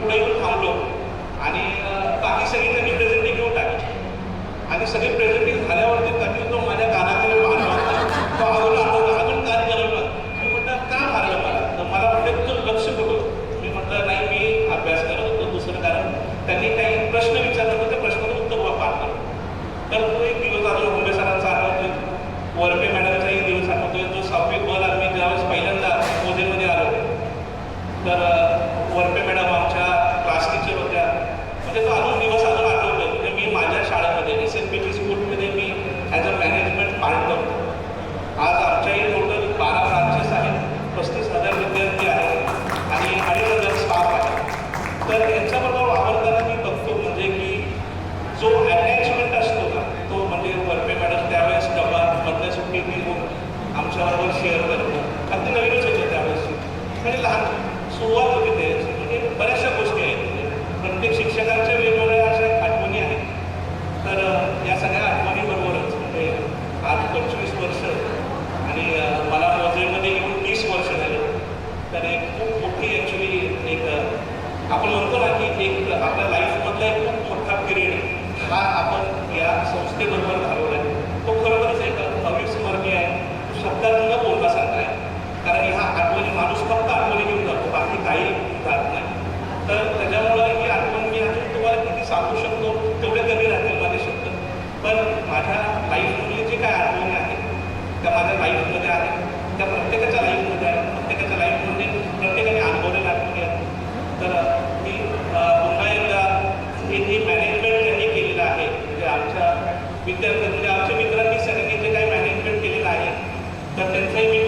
पुढे येऊन थांबलो. आणि बाकी सगळी त्यांनी प्रेझेंटिंग घेऊन टाकली आणि सगळी प्रेझेंट घेतले आमच्या मित्रांनी सगळ्यांचे काही मॅनेजमेंट केलेलं आहे तर त्यांचाही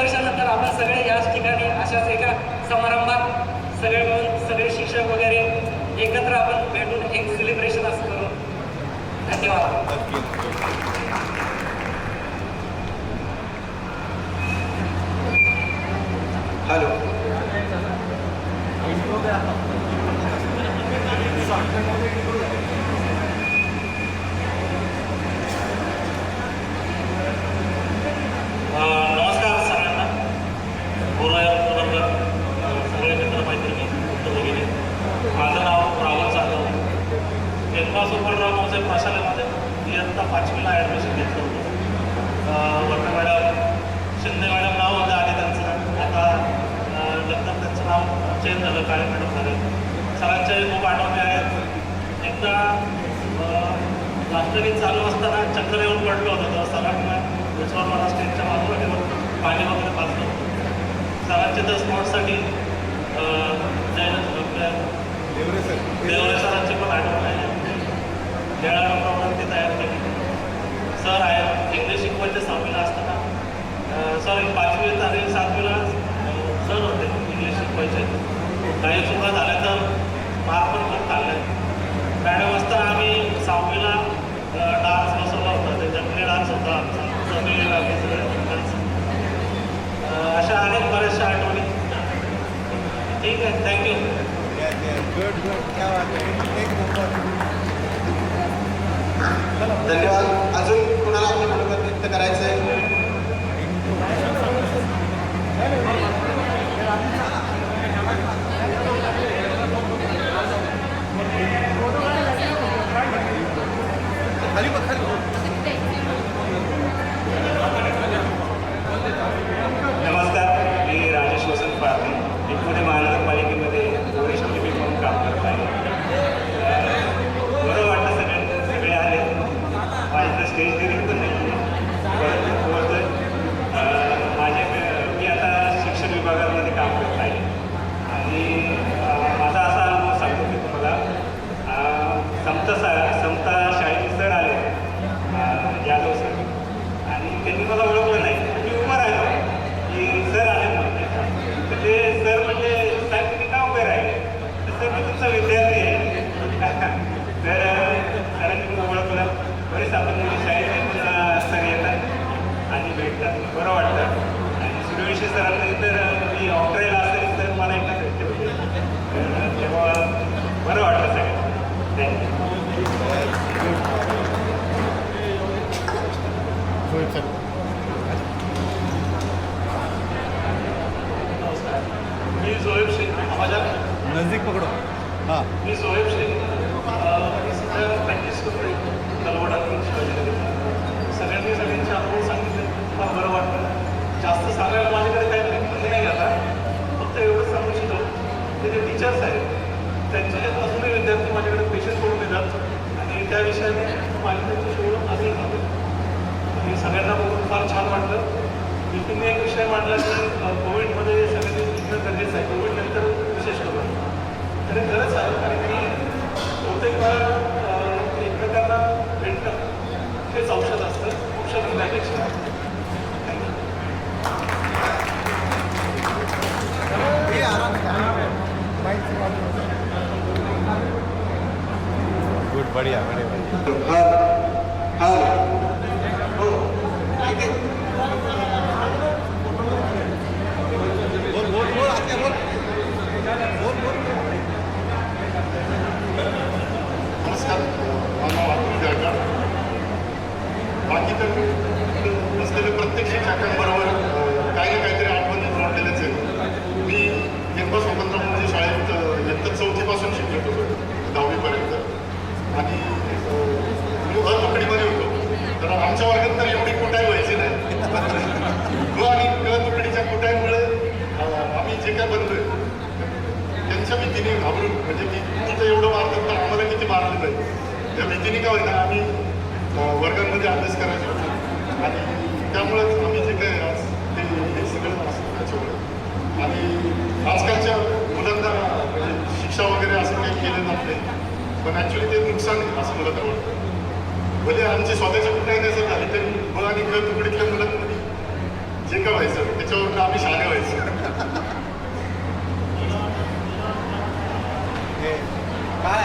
वर्षानंतर आपण सगळे याच ठिकाणी अशाच एका समारंभात सगळे मिळून सगळे शिक्षक वगैरे एकत्र आपण भेटून एक सेलिब्रेशन असं करू. धन्यवाद. हॅलो नमस्कार सगळ्यांना बोलाया बरोबर सगळे मित्र मैत्रिणी उत्तर गेले माझं नाव राहुल जाधव जन्मासोबत माझ्या प्रशालेमध्ये इयत्ता पाचवीला ॲडमिशन घेतलं होतं वर्ग मॅडम शिंदे मॅडम नाव होतं आणि त्यांचं आता अं, नंतर त्यांचं नाव चेंज झालं काळे मॅडम झालं सरांच्या खूप आठवणी आहेत एकदा अं, राष्ट्रगीत चालू असताना चक्कर येऊन पडलो होतो सरांना त्याच्यावर मला स्टेजच्या बाजूला ठेवून पाणी वगैरे पाजलं. सरांच्या त्या स्पॉटसाठी देवरे सरांची पण आठवण आहे. निळा ते तयार केली. सर आहे इंग्लिश शिकवायचे सहावीला असताना. सर पाचवी आणि सातवीला सर होते इंग्लिश शिकवायचे काही चुका झाल्या तर मार पण खूप खाल्ले मॅडम असताना आम्ही सहावीला डान्स बसवला होता ते डान्स होता आमचा सगळे सगळे डान्स अशा अनेक बऱ्याचशा आठवणी. ठीक आहे थँक्यू धन्यवाद. अजून कुणाला आपल्या मनोगत व्यक्त करायचं आहे नमस्कार मी राजेश वसंत पारखे मी पुणे महानगरपालिकेमध्ये वरिष्ठ लिपिक म्हणून काम करत आहे अं, बरं वाटतं सगळे सगळे आले माझ्याकडे स्टेज डिरेक्ट पण नाही परंतु बोलतोय अं, माझे मी आता शिक्षण विभागामध्ये काम करत आहे आणि अं, माझा असा अनुभव सांगतो मी तुम्हाला अं, समता सा समता शाळेचे सर आले अं, यादव सर आणि त्यांनी मला ओळखलं नाही मी उभं राहिलो की सर आले म्हणते तर ते सर म्हणजे साहेब तुम्ही का उभे राहिले तर सर मी तुमचा विद्यार्थी आहे तर सरांनी मला ओळखलं बरेच आपण म्हणजे शाळेत पण अं, सर येतात आणि भेटतात बरं वाटतं आणि सूर्यवंशी सरांनी तर मी ऑफरायला असेल तर मला एकदा भेटते होते तर तेव्हा बरं वाटलं सगळं. थँक्यू मी जोहेब शेख. माझ्या नजदीक पकडो. हां. मी जोहेब शेख. मी सध्या प्रॅक्टिस करतोय. तलवाडा शिवाजीनगरला. सगळ्यांनी सगळ्यांचे अनुभव सांगितले. फार बरं वाटलं. जास्त सांगायला माझ्याकडे काही नाही म्हणजे नाही आता फक्त एवढंच सांगू इच्छितो ते जे टीचर्स आहेत त्यांचे अजूनही विद्यार्थी माझ्याकडे पेशंट करून येतात आणि त्या विषयाने माझी सोडून ओळख अजून आणि सगळ्यांना बघून फार छान वाटलं. विपिनने एक विषय मांडला की कोविडमध्ये सगळ्यांनी शिकणं गरजेचं आहे कोविड नंतर विशेष करून. आणि हे खरंच आहे कारण की बहुतेक वेळा एकमेकांना भेटणं हेच औषध असतं. औषध घेण्यापेक्षा बढिया बढिया त्या भीतीने काय होतं आम्ही वर्गांमध्ये अभ्यास करायचो. आणि त्यामुळेच आम्ही जे काय आज ते हे सगळं असतं त्याच्यामुळे. आणि आजकालच्या मुलांना म्हणजे शिक्षा वगैरे असं काही केलं जात नाही पण ॲक्च्युली ते नुकसान असं मला तर वाटतं. भले आमची स्वतःची कुठे नाही जर झाली तरी ब आणि घर तुकडीतल्या मुलांमध्ये जे काय व्हायचं त्याच्यावर आम्ही शाळे व्हायचं. काय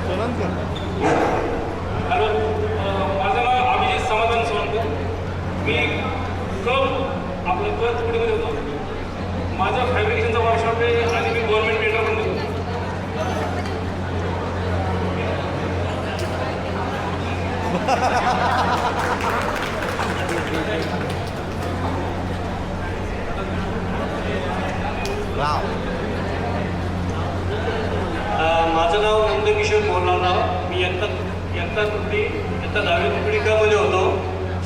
सोनंद सर हॅलो अं, माझं नाव अभिजित समाधान सोनकर मी कब आपलं क तुकडीमध्ये होतो माझं फॅब्रिकेशनचा वर्कशॉप आहे आणि मी गव्हर्नमेंट टेंडर पण देतो राव. माझं नाव नंदकिशोर बोलणार मी इयत्ता इयत्ता तुकडी इयत्ता दहावी तुकडी होतो.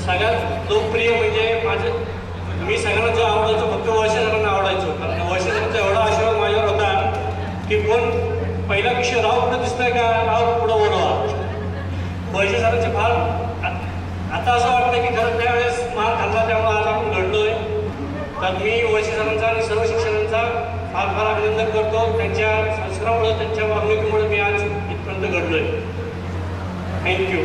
सगळ्यात लोकप्रिय म्हणजे माझं मी सगळ्यांना जो आवडायचो फक्त वर्षांना आवडायचो. कारण वर्ष सरांचा एवढा आशीर्वाद माझ्यावर होता की कोण पहिला विषय राव कुठं दिसतंय का? राव पुढं बोलवा वर्ष सरांचे फार आता असं वाटतं की खरं त्यावेळेस मार खाल्ला त्यामुळे आज आपण घडलोय. तर मी वर्ष सरांचा आणि सर्व शिक्षण फार फार अभिनंदन करतो. त्यांच्या संस्कारामुळे त्यांच्या वागणुकीमुळे मी आज इथपर्यंत घडलोय. थँक्यू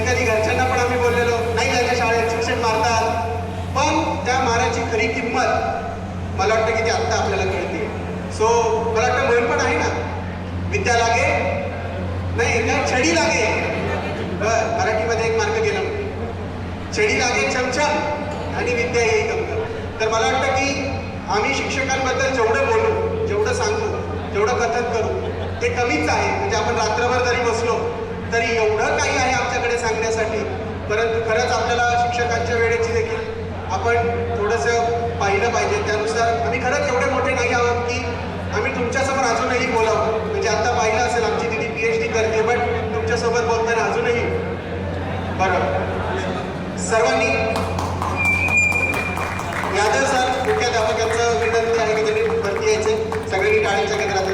कधी कधी घरच्यांना पण आम्ही बोललेलो नाही जायच्या शाळेत शिक्षक मारतात. पण त्या माराची खरी किंमत मला वाटतं की ती आत्ता आपल्याला कळते सो मला वाटतं म्हण पण आहे ना विद्या लागे नाही काय छडी लागे. मराठीमध्ये एक मार्ग गेला. छडी लागे छमछम आणि विद्या येई गमगम तर मला वाटतं की आम्ही शिक्षकांबद्दल जेवढं बोलू जेवढं सांगू जेवढं कथन करू ते कमीच आहे. म्हणजे आपण रात्रभर जरी बसलो तरी एवढं काही आहे आमच्याकडे सांगण्यासाठी. परंतु खरंच आपल्याला शिक्षकांच्या वेळेची देखील आपण थोडंसं पाहिलं पाहिजे. त्यानुसार आम्ही खरंच एवढे मोठे नाही आहोत की आम्ही तुमच्यासमोर अजूनही बोलावं. म्हणजे आता पाहिलं असेल आमची दिदी पी एच डी करते बट तुमच्यासोबत बोलताना अजूनही बरं. सर्वांनी यादव सर मुख्याध्यापकांचं विनंती आहे की त्यांनी भरती यायचे. सगळ्यांनी टाळीच्या केंद्रात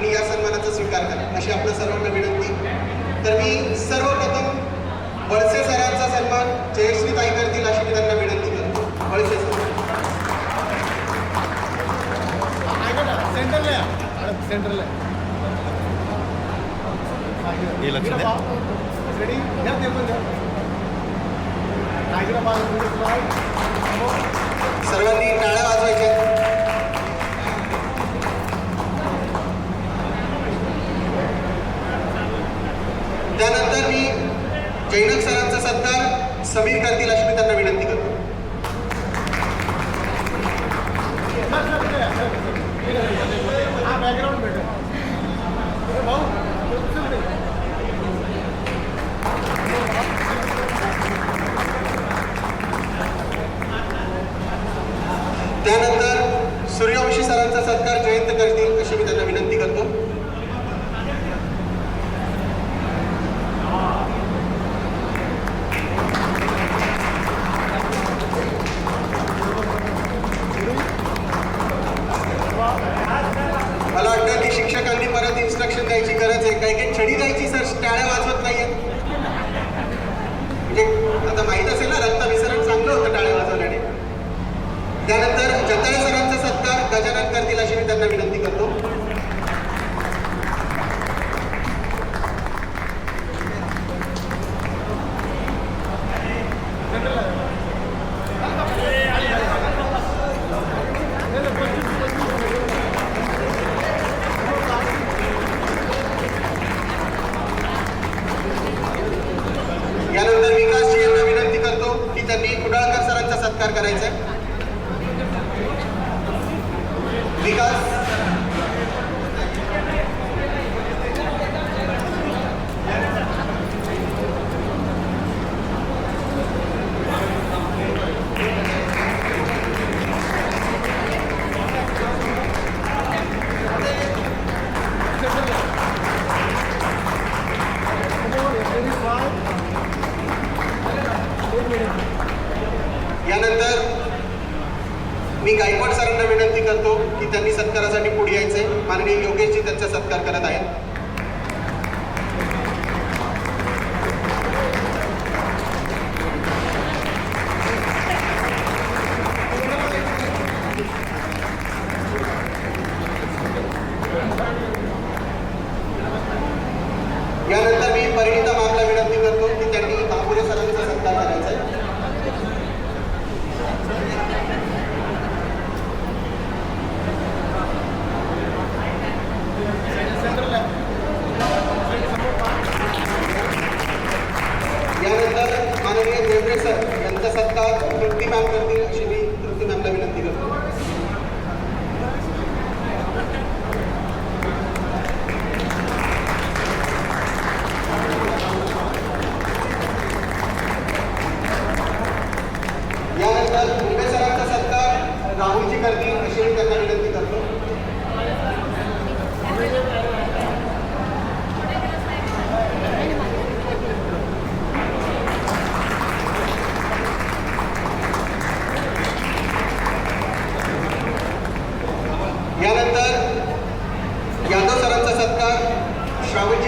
आणि या सन्मानाचा स्वीकार करा. अशी आपल्या सर्वांना विनंती. तर मी सर्वप्रथम वळसे सरांचा सन्मान जयश्री ताई करतील अशी मी त्यांना विनंती करतो. वळसे सर. घ्या सर्वांनी टाळ्या वाजवायच्या. जैनक सरांचा सत्कार समीर करतील लक्ष्मी त्यांना विनंती करतो. त्यानंतर सूर्यवंशी सरांचा सत्कार जयंत करतील. त्यांनी कुडाळकर सरांचा सत्कार करायचा आहे विकास करतो की त्यांनी सत्कारासाठी पुढे यायचे माननीय योगेशजी त्यांचा सत्कार करत आहेत. यानंतर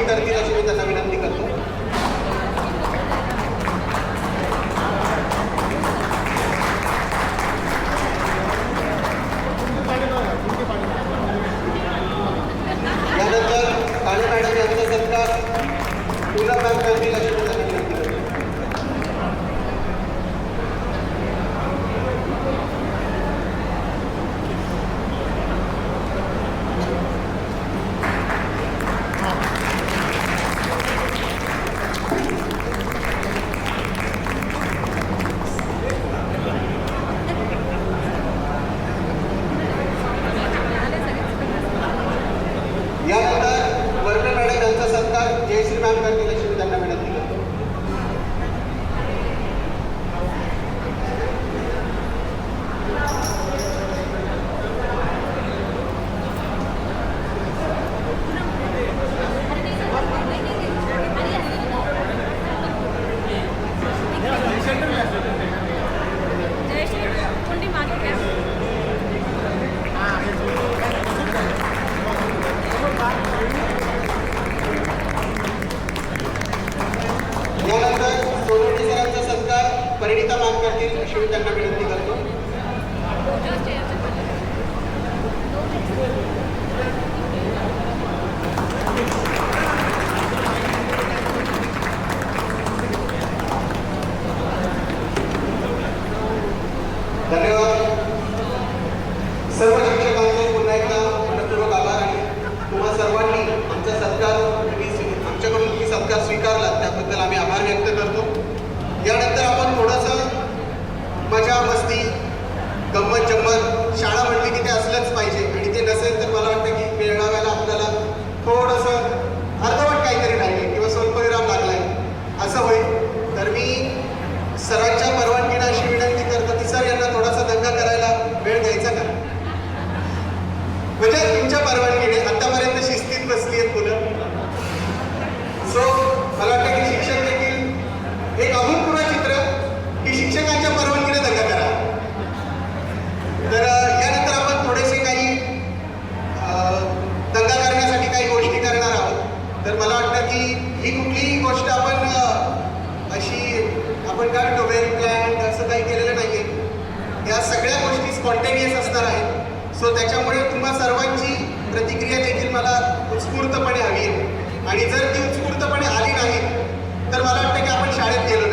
interviene त्यामुळे तुम्हा सर्वांची प्रतिक्रिया देखील मला उत्स्फूर्तपणे हवी आणि जर ती उत्स्फूर्तपणे आली नाही तर मला वाटतं की आपण शाळेत गेलो